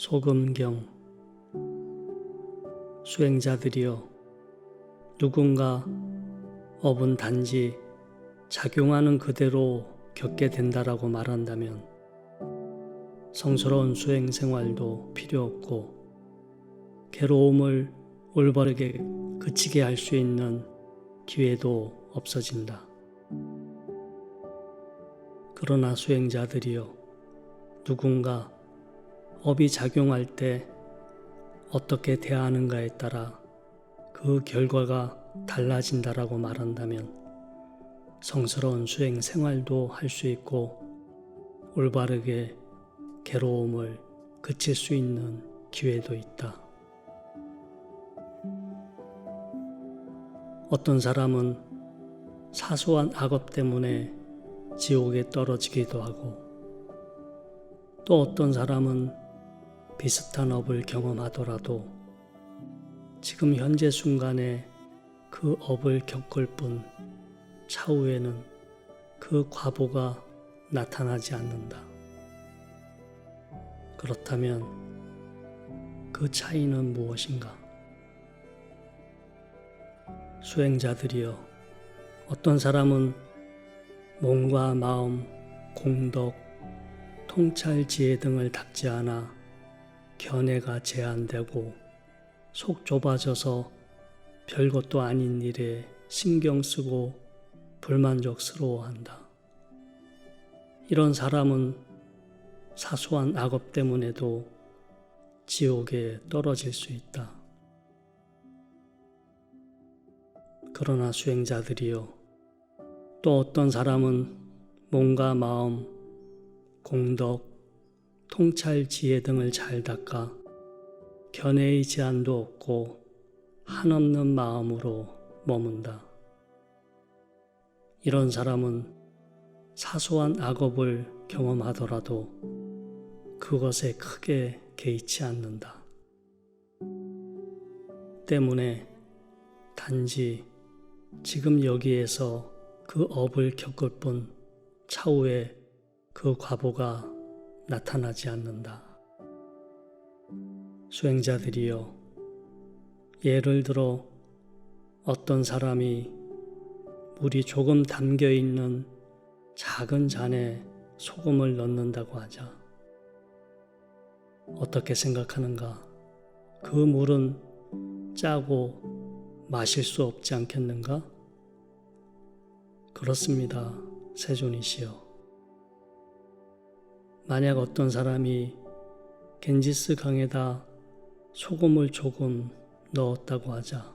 소금경 수행자들이여 누군가 업은 단지 작용하는 그대로 겪게 된다라고 말한다면 성스러운 수행 생활도 필요 없고 괴로움을 올바르게 그치게 할 수 있는 기회도 없어진다. 그러나 수행자들이여 누군가 업이 작용할 때 어떻게 대하는가에 따라 그 결과가 달라진다라고 말한다면 성스러운 수행 생활도 할 수 있고 올바르게 괴로움을 그칠 수 있는 기회도 있다. 어떤 사람은 사소한 악업 때문에 지옥에 떨어지기도 하고 또 어떤 사람은 비슷한 업을 경험하더라도 지금 현재 순간에 그 업을 겪을 뿐 차후에는 그 과보가 나타나지 않는다. 그렇다면 그 차이는 무엇인가? 수행자들이여 어떤 사람은 몸과 마음, 공덕, 통찰 지혜 등을 닦지 않아 견해가 제한되고 속 좁아져서 별것도 아닌 일에 신경 쓰고 불만족스러워한다. 이런 사람은 사소한 악업 때문에도 지옥에 떨어질 수 있다. 그러나 수행자들이여 또 어떤 사람은 몸과 마음, 공덕, 통찰 지혜 등을 잘 닦아 견해의 제한도 없고 한없는 마음으로 머문다. 이런 사람은 사소한 악업을 경험하더라도 그것에 크게 개의치 않는다. 때문에 단지 지금 여기에서 그 업을 겪을 뿐 차후에 그 과보가 나타나지 않는다. 수행자들이여 예를 들어 어떤 사람이 물이 조금 담겨 있는 작은 잔에 소금을 넣는다고 하자. 어떻게 생각하는가? 그 물은 짜고 마실 수 없지 않겠는가? 그렇습니다. 세존이시여. 만약 어떤 사람이 겐지스 강에다 소금을 조금 넣었다고 하자.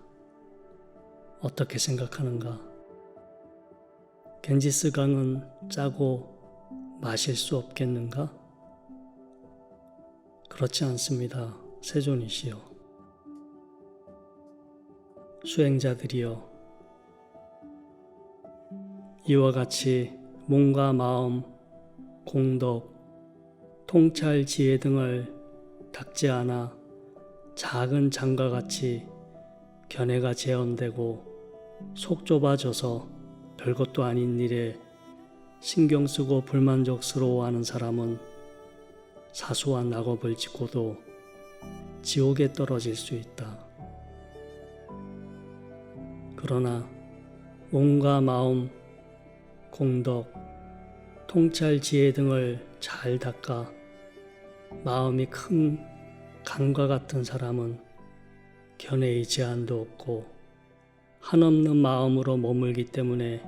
어떻게 생각하는가? 겐지스 강은 짜고 마실 수 없겠는가? 그렇지 않습니다. 세존이시여. 수행자들이여. 이와 같이 몸과 마음, 공덕, 통찰 지혜 등을 닦지 않아 작은 장과 같이 견해가 재현되고 속 좁아져서 별것도 아닌 일에 신경 쓰고 불만족스러워하는 사람은 사소한 악업을 짓고도 지옥에 떨어질 수 있다. 그러나 몸과 마음, 공덕, 통찰 지혜 등을 잘 닦아 마음이 큰 강과 같은 사람은 견해의 제한도 없고 한없는 마음으로 머물기 때문에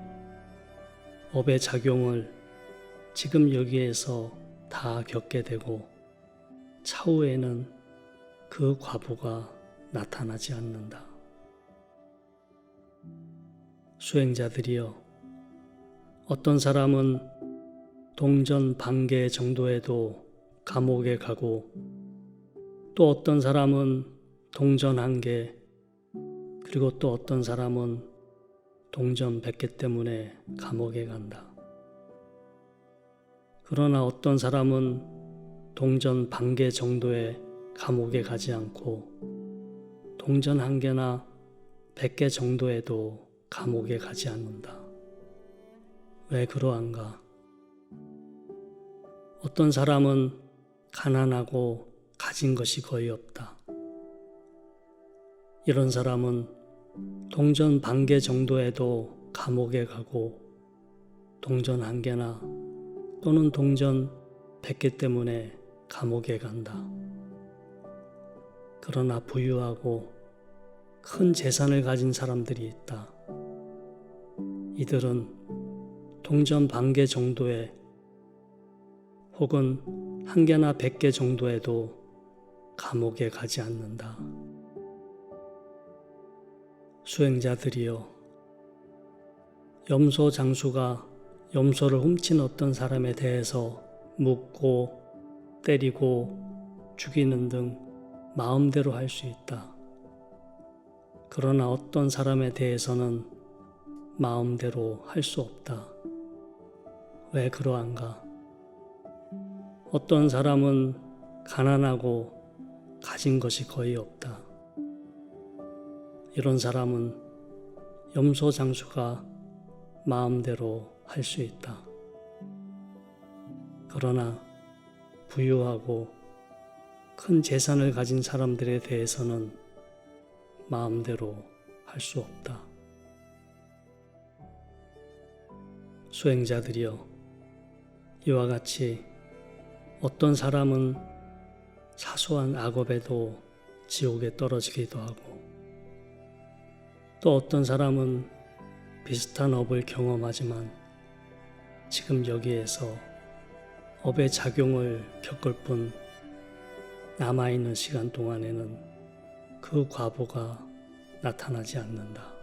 업의 작용을 지금 여기에서 다 겪게 되고 차후에는 그 과보가 나타나지 않는다. 수행자들이여 어떤 사람은 동전 반개 정도에도 감옥에 가고 또 어떤 사람은 동전 한 개, 그리고 또 어떤 사람은 동전 100개 때문에 감옥에 간다. 그러나 어떤 사람은 동전 반 개 정도의 감옥에 가지 않고 동전 한 개나 100개 정도에도 감옥에 가지 않는다. 왜 그러한가? 어떤 사람은 가난하고 가진 것이 거의 없다. 이런 사람은 동전 반개 정도에도 감옥에 가고 동전 한 개나 또는 동전 100개 때문에 감옥에 간다. 그러나 부유하고 큰 재산을 가진 사람들이 있다. 이들은 동전 반개 정도에 혹은 한 개나 백 개 정도에도 감옥에 가지 않는다. 수행자들이여, 염소 장수가 염소를 훔친 어떤 사람에 대해서 묻고 때리고 죽이는 등 마음대로 할 수 있다. 그러나 어떤 사람에 대해서는 마음대로 할 수 없다. 왜 그러한가? 어떤 사람은 가난하고 가진 것이 거의 없다. 이런 사람은 염소 장수가 마음대로 할 수 있다. 그러나 부유하고 큰 재산을 가진 사람들에 대해서는 마음대로 할 수 없다. 수행자들이여, 이와 같이 어떤 사람은 사소한 악업에도 지옥에 떨어지기도 하고, 또 어떤 사람은 비슷한 업을 경험하지만 지금 여기에서 업의 작용을 겪을 뿐 남아있는 시간 동안에는 그 과보가 나타나지 않는다.